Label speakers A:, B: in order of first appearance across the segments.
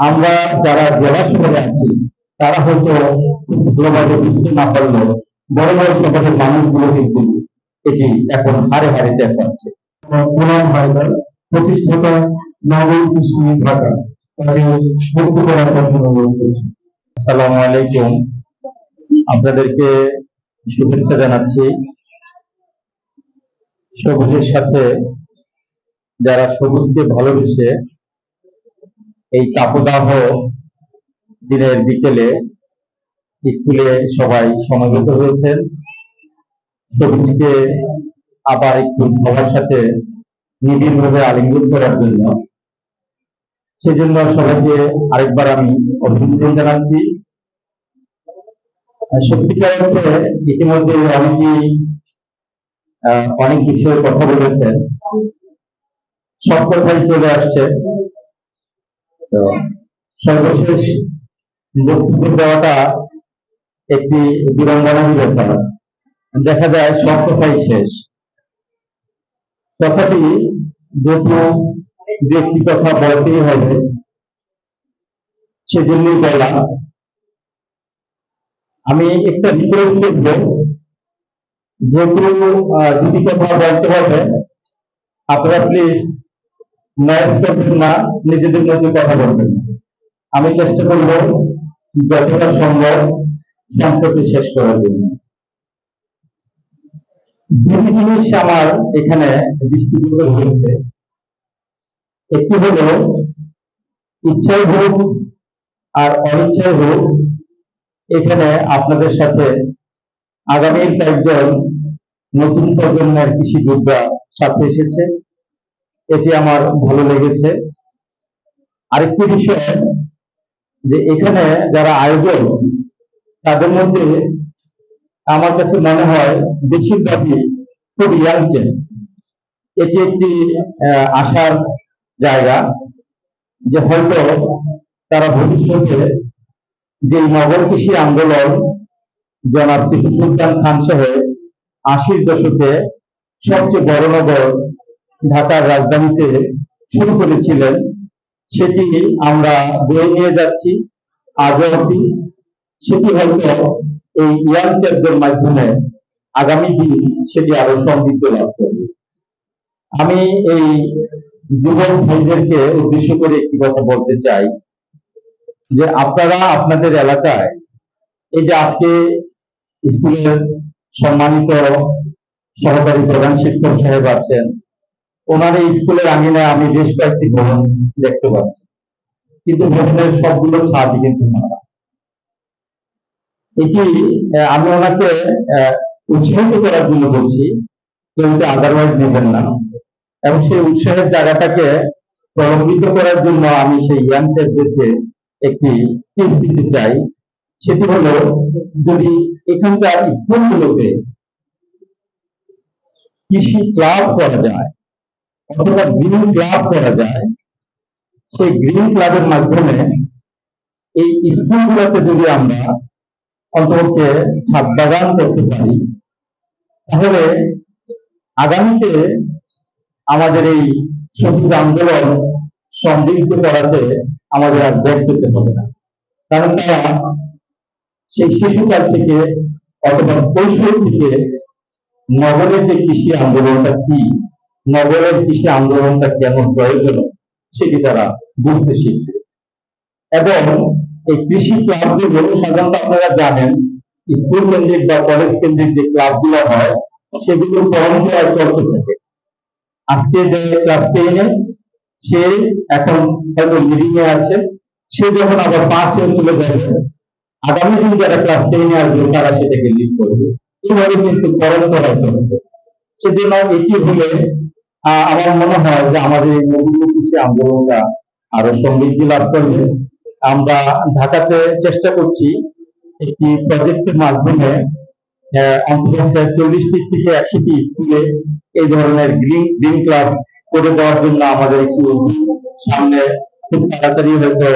A: আমরা যারা জেলা শহরে আছি, তারা হয়তো ভালোভাবে বুঝতে না পারলেও বড় বড় শহরের মানুষগুলো কিন্তু এটি এখন হারে হারে টের পাচ্ছে
B: হায়দার প্রতিষ্ঠাতা নগর কৃষি ঢাকা তাকে অনুরোধ করছি
A: আসসালামু আলাইকুম। আপনাদেরকে শুভেচ্ছা জানাচ্ছি। সবুজের সাথে যারা সবুজকে ভালোবেসে এই তাপদাহ দিনের বিকেলে স্কুলে সবাই সমবেত হয়েছেন। সবুজকে আবার একটু সবার সাথে নিবিড়ভাবে আলিঙ্গন করার জন্য। সেজন্য সবাইকে আরেকবার আমি অভিনন্দন জানাচ্ছি। সত্যিকার অর্থে ইতিমধ্যে অনেকেই অনেক বিষয়ে কথা বলেছেন। সব কথাই চলে আসছে। সর্বশেষ বক্তব্য দেওয়াটা একটি বিড়ম্বনার ব্যাপার দেখা যায় সব কথাই শেষ। তথাপি যেহেতু কথা বলতেই হবে, সেজন্যই আমি একটা রিপোর্ট লিখব। যেহেতু দুটি কথা বলতে হবে, আপনারা প্লিজ না নিজেদের মধ্যে কথা বলবেন আমি চেষ্টা করব যতটা সম্ভব সংক্ষেপে শেষ করার জন্য। দুটি জিনিস আমার এখানে দৃষ্টিগত হয়েছে একটি হলো, ইচ্ছাই হোক আর অনিচ্ছাই হোক, এখানে আপনাদের সাথে আগামীর কয়েকজন নতুন প্রজন্মের কৃষি যোদ্ধা সাথে এসেছে। এটি আমার ভালো লেগেছে। আরেকটি বিষয় যে এখানে যারা আয়োজন তাদের মধ্যে আমার কাছে মনে হয় বেশিরভাগই খুব ইয়াংচেন এটি একটি আশার জায়গা যে হয়তো তারা ভবিষ্যতে যে নগর কৃষি আন্দোলন জনাব টিপু সুলতান খান সাহেব আশির দশকে সবচেয়ে বড় নগর ঢাকার রাজধানীতে শুরু করেছিলেন। সেটি আমরা বয়ে নিয়ে যাচ্ছি আজও অবধি। সেটি হয়তো এই ইয়াং চ্যাপদের মাধ্যমে আগামী দিন সেটি আরও সমৃদ্ধ লাভ করবে। আমি এই যুবক ভাইদেরকে উদ্দেশ্য করে একটি কথা বলতে চাই যে আপনারা আপনাদের এলাকায় এই যে আজকে স্কুলের সম্মানিত সহকারী প্রধান শিক্ষক সাহেব আছেন ওনার স্কুলের আঙিনায় আমি বেশ কয়েকটি ভবন দেখতে পাচ্ছি। কিন্তু ভবনের সবগুলো ছাদ কিন্তু এটি আমি ওনাকে উৎসাহিত করার জন্য বলছি কেউ আদারওয়াইজ নেবেন না। এবং সেই উৎসাহের জায়গাটাকে প্রলম্বিত করার জন্য আমি সেই ইয়াংদেরকে একটি টিপস দিতে চাই। সেটি হলো, যদি এখানকার স্কুলগুলোতে কৃষি ক্লাব করা যায় অথবা গ্রিন ক্লাব করা যায়, সেই গ্রিন ক্লাবের মাধ্যমে এই স্কুলগুলোতে যদি আমরা অন্তপক্ষে ছাদ বাগান করতে পারি, তাহলে আগামীতে আমাদের এই সবুজ আন্দোলন সমৃদ্ধ করাতে আমাদের আর ব্যাগ পেতে হবে না। কারণ তারা সেই শিশুকাল থেকে অথবা কৈশোর থেকে নগরের যে কৃষি আন্দোলনটা কি নগরের কৃষি আন্দোলনটা কেন প্রয়োজন, সেটি তারা বুঝতে শিখবে। এবং এই কৃষি ক্লাবগুলো, সাধারণত আপনারা জানেন, স্কুল কেন্দ্রিক বা কলেজ কেন্দ্রিক যে ক্লাবগুলো হয়, সেগুলো পরম্পরায় চলতে থাকে। আজকে যে ক্লাস টেনে সে এখন হয়তো লিডিং এ আছে, সে যখন আবার পাঁচ ইয়ার চলে যাবে, আগামী দিন যারা ক্লাস টেনে আসবে, তারা সেটাকে লিড করবে। এইভাবে কিন্তু পরম্পরায় চলবে। সেজন্য এটি হলে আমার মনে হয় যে আমাদের এই নবীন কৃষি আন্দোলনটা আরও সমৃদ্ধি লাভ করবে। আমরা ঢাকাতে চেষ্টা করছি একটি প্রজেক্টের মাধ্যমে অন্তত চল্লিশটি থেকে একশোটি স্কুলে এই ধরনের গ্রিন গ্রিন ক্লাব করে দেওয়ার জন্য আমাদের একটু সামনে খুব তাড়াতাড়ি হয়তো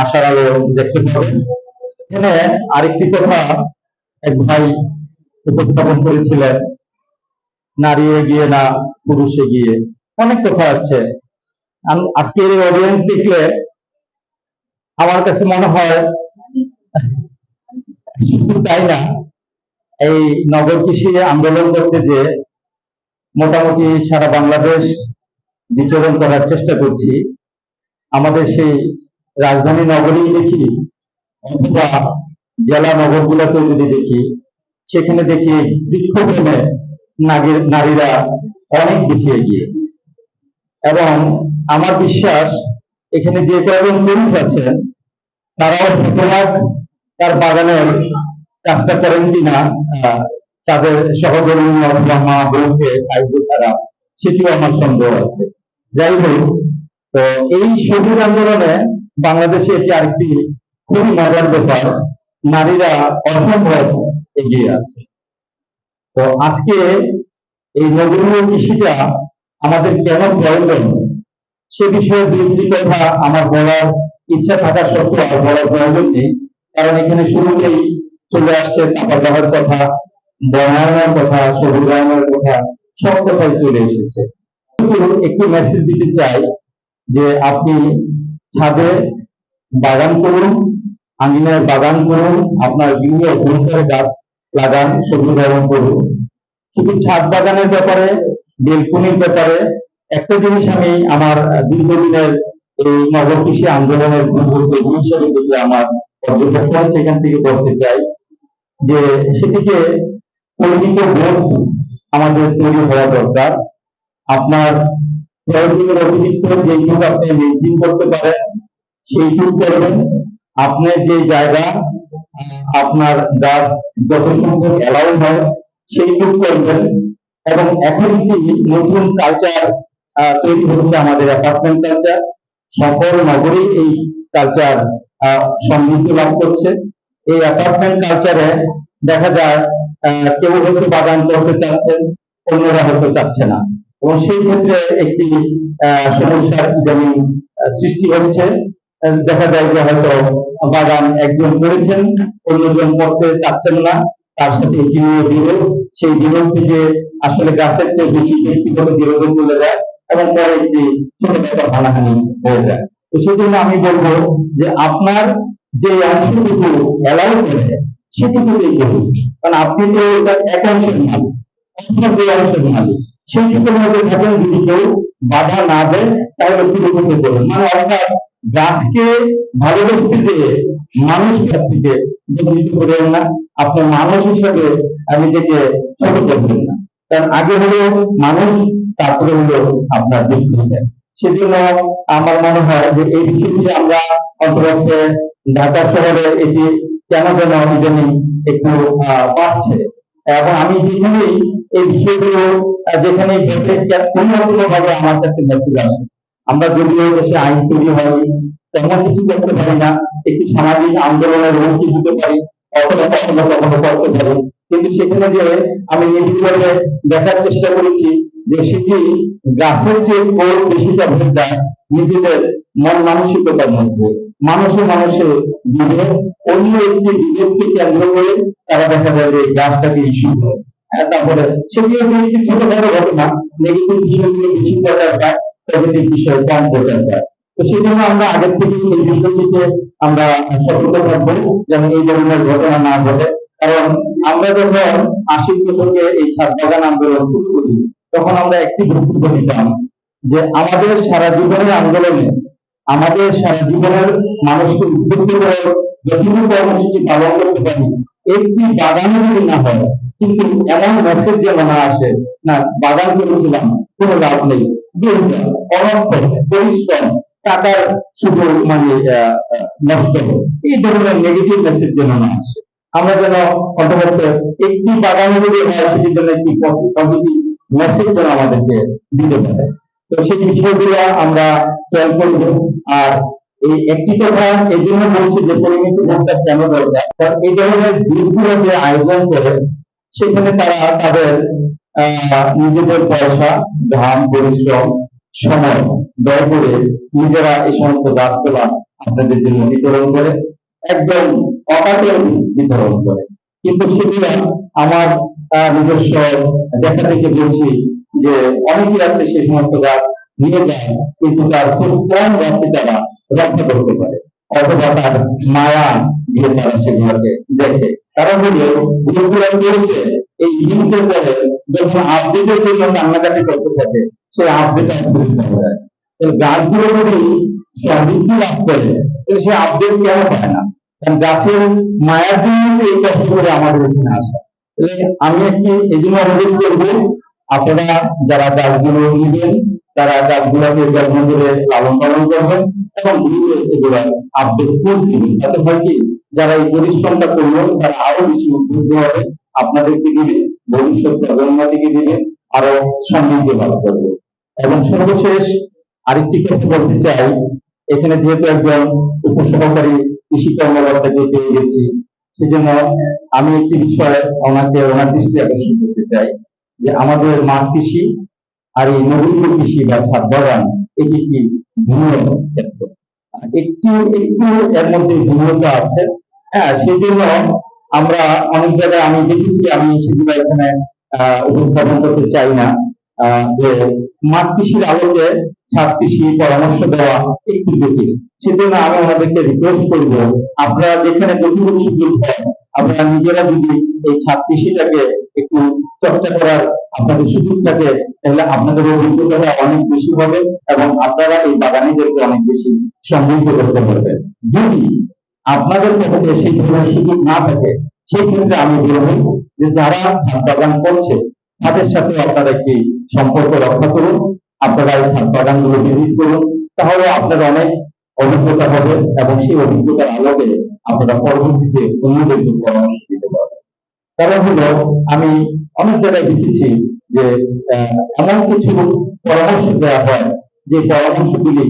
A: আশার আলো দেখতে পাবেন। এখানে আরেকটি কথা এক ভাই উপস্থাপন করেছিলেন। নারী এগিয়ে না, পুরুষ এগিয়ে। অনেক কথা আম- আজকের এই অডিয়েন্স দেখলে আমার কাছে মনে হয়, তাই না? এই নগর কৃষি আন্দোলন করতে যে মোটামুটি সারা বাংলাদেশ বিচরণ করার চেষ্টা করছি, আমাদের সেই রাজধানী নগরী দেখি, অথবা জেলা নগরগুলোতেও যদি দেখি, সেখানে দেখি বৃক্ষপ্রেমে নারীরা অনেক বেশি এগিয়ে। এবং আমার বিশ্বাস, এখানে যে কয়েকজন পুরুষ আছেন, তারাও শতভাগ তার বাগানের কাজটা করেন কিনা তাদের সহকর্মী অথবা মা বোনকে সাহায্য ছাড়া, সেটিও আমার সন্দেহ আছে। যাই হোক, তো এই সবুজ আন্দোলনে বাংলাদেশে এটি আরেকটি খুবই মজার ব্যাপার, নারীরা অসম্ভব এগিয়ে আছে। তো আজকে এই নগরীয় কৃষিটা আমাদের কেন প্রয়োজন সে বিষয়ে দু একটি কথা আমার বলার ইচ্ছা থাকা সত্ত্বেও আর বলার প্রয়োজন নেই। কারণ এখানে শুরুতেই চলে আসছে তাপাদাহের কথা বনায়নের কথা সবুজায়নের কথা, সব কথাই চলে এসেছে। কিন্তু একটি মেসেজ দিতে চাই যে আপনি ছাদে বাগান করুন, আঙিনায় বাগান করুন, আপনার গৃহ অভ্যন্তরে গাছ লাগান সবুজায়ন করুন শুধু ছাদ বাগানের ব্যাপারে, বেলকুনির ব্যাপারে, একটা জিনিস আমি আমার দীর্ঘদিনের এই নগর কৃষি আন্দোলনের হিসেবে যদি আমার পর্যবেক্ষণ সেখান থেকে বলতে চাই, যে সেটিকে পরিমিত বোধ আমাদের তৈরি হওয়া দরকার। আপনার প্রয়োজনের অতিরিক্ত যেইটুকু আপনি মেনটেন করতে পারেন সেইটুকু করবেন। আপনার যে জায়গা আপনার গাছ যত সংখ্যক অ্যালাউ হয় সেইটুকু করবেন এবং এখন একটি নতুন কালচার তৈরি হচ্ছে আমাদের অ্যাপার্টমেন্ট কালচার সকল নগরেই এই কালচার সমৃদ্ধি লাভ করছে। এই অ্যাপার্টমেন্ট কালচারে দেখা যায় কেউ হয়তো বাগান করতে চাচ্ছেন অন্যরা হয়তো চাচ্ছে না। এবং সেই ক্ষেত্রে একটি সমস্যার সৃষ্টি আহ, দেখা যায় যে হয়তো বাগান একজন করেছেন, অন্যজন করতে চাচ্ছেন না, তার সাথে একটি বিরোধ সেই বিরোধ থেকে আসলে গাছের চেয়ে বেশি ব্যক্তিগত বিরোধে চলে যায় এবং পরে একটি ছোটখাটো হানাহানি হয়ে যায়। তো সেই জন্য আমি বলব যে আপনার যে অংশটুকু অ্যালাউ করে, সেটুকুতেই করুন। কারণ আপনি তো এটা এক অংশের মালিক অন্য দুই অংশের মালিক সেইটুকুর মধ্যে থাকেন যদি কেউ বাধা না দেয়, তাহলে পুরোপুরি করুন মানে অর্থাৎ গাছকে ভালোবাসতে দিয়ে মানুষ থেকে বঞ্চিত করবেন না। আপনি মানুষ হিসেবে আহ, নিজেকে ছোট করবেন না। কারণ আগে হলো মানুষ তারপরে হলো আপনার ব্যক্তিত্ব সেজন্য আমার মনে হয় যে এই বিষয়টি আমরা অন্তত ঢাকা শহরে এটি কেন যেন ইদানিং একটু বাড়ছে। এবং আমি যেখানেই এই বিষয়গুলো যেখানে কোনো ভাবে আমার কাছে মেসেজ আসে। আমরা যদিও দেশে আইন তৈরি হয়নি তেমন কিছু করতে পারি না, একটি সামাজিক আন্দোলনের মুক্তি দিতে পারি কিন্তু সেখানে যে আমি নির্দিষ্টভাবে দেখার চেষ্টা করেছি যে সেটি গাছের যে কোর বেশিটা ভেদ দেয় নিজেদের মন মানসিকতার মধ্যে। মানুষে মানুষে বিভেদ অন্য একটি বিভেদকে কেন্দ্র করে তারা দেখা যায় যে গাছটাকে ইস্যু করে। তারপরে সেটি একটি ছোটখাটো ঘটনা, নেগেটিভ বিষয়গুলো বেশি প্রচার পায় পজিটিভ বিষয় কম তো সেই জন্য আমরা আগের থেকে এই বিষয়টিকে আমরা সতর্ক থাকব এই ধরনের ঘটনা না ঘটে। কারণ আমরা যখন আশির দশকে এই ছাদ বাগান আন্দোলন শুরু করি, তখন আমরা একটি বক্তব্য দিতাম যে আমাদের সারা জীবনের আন্দোলনে, আমাদের সারা জীবনের মানুষকে উদ্বুদ্ধ করে যতটুকু কর্মসূচি পালন করতে পারি, একটি বাগানে যদি না হয়, কিন্তু এমন মেসেজ যেন না আসে, না, বাগান করেছিলাম, কোনো লাভ নেই। টাকার শুধু মানে নষ্ট এই ধরনের নেগেটিভ মেসেজ যেন না আসে। আমরা যেন অন্তত একটি বাগানে যদি একটি পজিটিভ মেসেজ যেন আমাদেরকে দিতে পারে। তো সেই বিষয়গুলো আমরা খেয়াল করব। আর এই একটি কথা এই জন্য বলছি যে, পরিমিত ভোটটা কেন দরকার? কারণ এই ধরনের গ্রুপগুলো যে আয়োজন করে, সেখানে তারা তাদের নিজেদের পয়সা, ঘাম, পরিশ্রম, সময় ব্যয় করে নিজেরা এই সমস্ত গাছপালা আপনাদের জন্য বিতরণ করে, একদম অকাটে বিতরণ করে। কিন্তু সেগুলো আমার নিজস্ব দেখা থেকে বলছি যে অনেকেই আছে সেই সমস্ত গাছ নিয়ে যায়, কিন্তু তার খুব কম গাছে তারা রক্ষা করতে পারে, অথবা তার মায়া দিয়ে তারা সেগুলোকে দেখে। কারণ হলো যেগুলো এই লিঙ্কের পরে যখন আপডেটের জন্য কান্নাকাটি করতে থাকে, সেই আপডেট হয়ে গাছগুলো যদি সমৃদ্ধি লাভ করে সে আপডেট কেন পায় না? কারণ গাছের মায়ার জন্য এই কষ্ট করে আমাদের এখানে আসা। আমি একটি এই জন্য অনুরোধ করব, আপনারা যারা গাছগুলো নিবেন, তারা গাছগুলোকে করে লালন পালন করবেন এবং এগুলো আপডেট করে দিবেন। তাতে হয় কি, যারা এই পরিশ্রমটা করল তারা আরও বেশি উদ্বুদ্ধ হবে। আপনাদেরকে দিবে? ভবিষ্যৎ প্রজন্ম থেকে দিবে? আরও সমৃদ্ধি লাভ করবে। এবং সর্বশেষ আরেকটি কথা বলতে চাই, এখানে যেহেতু একজন উপসহকারী কৃষি কর্মকর্তাকে পেয়ে গেছি, সেজন্য আমি একটি বিষয়ে ওনাকে ওনার দৃষ্টি আকর্ষণ করতে চাই যে আমাদের মাঠ কৃষি আর এই নবীন কৃষি বা ছাদ বাগান, এটি একটি ভিন্ন ক্ষেত্র? একটু একটু এর মধ্যে ভিন্নতা আছে। হ্যাঁ সেই জন্য আমরা অনেক জায়গায় আমি দেখেছি, আমি সেগুলো এখানে উপস্থাপন করতে চাই না। যে মাঠ কৃষির আলোকে ছাদ কৃষি পরামর্শ দেওয়া একটু জটিল। সেজন্য আমি ওনাদেরকে রিকোয়েস্ট করব, আপনারা যেখানে যতটুকু সুযোগ আপনারা নিজেরা যদি এই ছাদ কৃষিটাকে একটু চর্চা করার আপনাদের সুযোগ থাকে, তাহলে আপনাদের অভিজ্ঞতাটা অনেক বেশি হবে এবং আপনারা এই বাগানীদেরকে অনেক বেশি সমৃদ্ধ করতে পারবেন। যদি আপনাদের পক্ষে সেই ধরনের সুযোগ না থাকে সেই ক্ষেত্রে আমি বলব যে যারা ছাদ বাগান করছে, তাদের সাথে আপনারা একটি সম্পর্ক রক্ষা করুন। আপনারা এই ছাদ বাগানগুলো ভিজিট করুন। তাহলে আপনার অনেক অভিজ্ঞতা হবে এবং সেই অভিজ্ঞতার আলোকে আপনারা পরবর্তীতে অন্যদেরকে পরামর্শ দিতে পারবেন। কারণ হলো, আমি অনেক জায়গায় দেখেছি যে এমন কিছু পরামর্শ দেওয়া হয় যে পরামর্শগুলি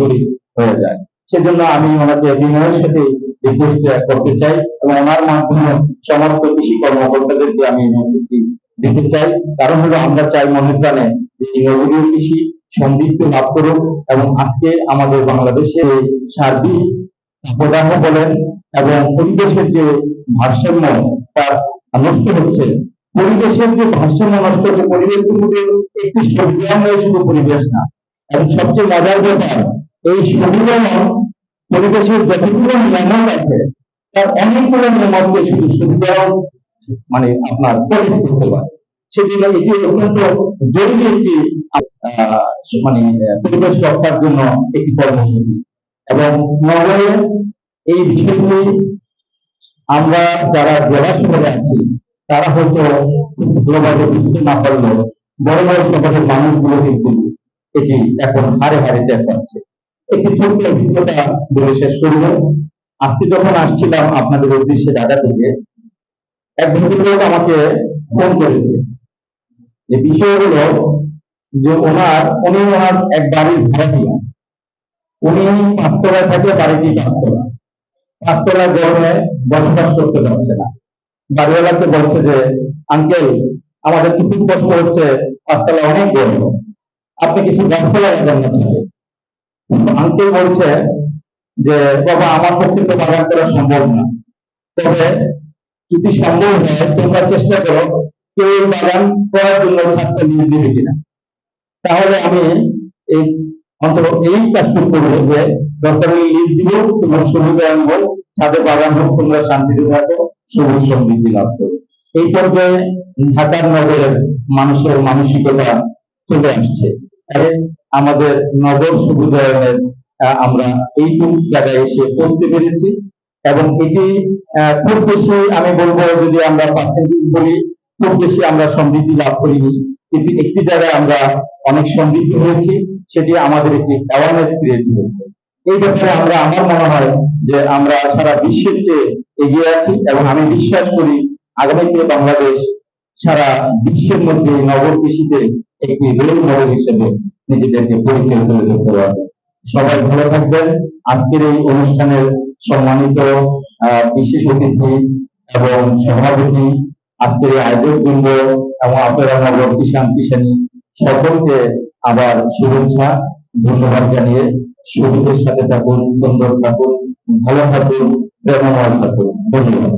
A: করে হয়ে যায়। সেজন্য আমি ওনাকে বিনয়ের সাথে রিকোয়েস্ট করতে চাই এবং ওনার মাধ্যমে সমস্ত কৃষি কর্মকর্তাদেরকে আমি এই মেসেজটি দিতে চাই। কারণ হলো আমরা চাই মনে প্রাণে নগরীয় কৃষি সমৃদ্ধি লাভ করুক এবং আজকে আমাদের বাংলাদেশে সার্বিক প্রদাহ বলেন এবং পরিবেশের যে ভারসাম্য তার নষ্ট হচ্ছে। পরিবেশের যে ভারসাম্য নষ্ট হচ্ছে, পরিবেশ শুধু একটি সবুজাময় শুধু পরিবেশ না। এবং সবচেয়ে মজার ব্যাপার, এই সবুজাময় যতগুলো আছে, তার শুধু সবুজাম মানে আপনার করতে পারে। মানে রক্ষার জন্য একটি কর্মসূচি। এবং নগরে এই বিষয়গুলি আমরা যারা জেলা শহরে আছি, তারা হয়তো ভালোভাবে বুঝতে না পারলেও বড় বড় শহরের মানুষগুলো কিন্তু এটি এখন হারে হারে টের পাচ্ছে। একটি ছোট্ট অভিজ্ঞতা বলে শেষ করব আজকে যখন আসছিলাম আপনাদের উদ্দেশ্যে ঢাকা থেকে, এক ভদ্রলোক আমাকে ফোন করেছে। যে বিষয় হলো যে ওনার, উনি ওনার এক বাড়ির ভাড়াটিয়া। উনি পাঁচতলায় থাকে, বাড়িটি পাঁচতলা। পাঁচতলার গরমে বসবাস করতে পারছে না। বাড়িওয়ালাকে বলছে যে, আঙ্কেল, আমাদের তো খুব কষ্ট হচ্ছে, পাঁচতলা অনেক গরম। আপনি কিছু গাছপালা লাগান না ছাদে। আঙ্কেল বলছে যে, বাবা, আমার পক্ষে তো বাগান করা সম্ভব না। তবে যদি সম্ভব হয়, তোমরা চেষ্টা করো, কেউ বাগান করার জন্য ছাদটা নিয়ে দিবে কিনা। তাহলে আমি এই অন্তত এই কাজটুকু করব যে, দরকার লিজ দিব, তোমার সুবিধা আনব ছাদে বাগান হোক, তোমরা শান্তিতে থাকো, সবুজ সমৃদ্ধি লাভ করো। এই পর্যায়ে ঢাকার নগরের মানুষের মানসিকতা চলে আসছে। আমাদের নগর সবুজায়নের আহ, আমরা এইটুকু জায়গায় এসে পৌঁছতে পেরেছি এবং এটি খুব বেশি আমি বলব যদি আমরা পার্সেন্টেজ বলি খুব বেশি আমরা সমৃদ্ধি লাভ করিনি। কিন্তু একটি জায়গায় আমরা অনেক সমৃদ্ধ হয়েছি সেটি আমাদের একটি অ্যাওয়ারনেস ক্রিয়েট হয়েছে এই ব্যাপারে আমরা আমার মনে হয় যে আমরা সারা বিশ্বের চেয়ে এগিয়ে আছি এবং আমি বিশ্বাস করি আগামীতে বাংলাদেশ সারা বিশ্বের মধ্যে নগর কৃষিতে একটি রোল মডেল হিসেবে নিজেদেরকে পরীক্ষা করে ধরতে পারবে সবাই ভালো থাকবেন। আজকের এই অনুষ্ঠানের সম্মানিত বিশেষ অতিথি এবং সভাপতি, আজকের এই আয়োজক বৃন্দ এবং আপনারা নগর কিষান কিষানী সকলকে আবার শুভেচ্ছা, ধন্যবাদ জানিয়ে সবুজের সাথে থাকুন, সুন্দর থাকুন, ভালো থাকুন প্রেমময় থাকুন। ধন্যবাদ।